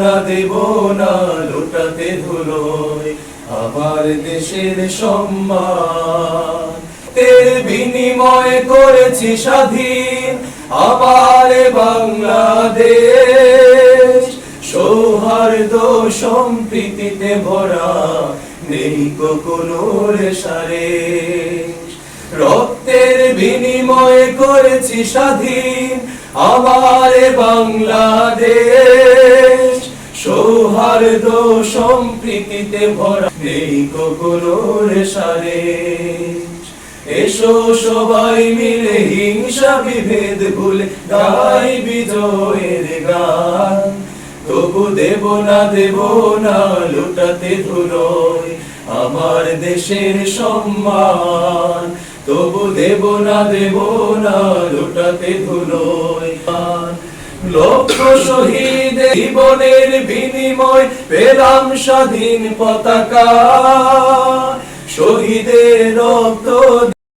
না দেব না লুটাতে আমার দেশের সম্মান। বিনিময় করেছি স্বাধীন। আমার বাংলাদেশ সৌহার্দ সম্প্রীতিতে ভরা নেই কোনো সারে। রক্তের বিনিময় করেছি স্বাধীন। আমার বাংলাদেশ সৌহার্দ সম্প্রীতিতে ভরা। নেই কোনো সারে। এসো সবাই মিলে হিংসা বিভেদ ভুলে গাই বিজয়ের গান। তবু দেব না দেব না, লুটাতে ধুলোয় আমার দেশের সম্মান। তবু দেব না দেব না, লুটাতে ধুলোয়। লক্ষ শহীদ জীবনের বিনিময় পেলাম স্বাধীন পতাকা। শহীদের রক্ত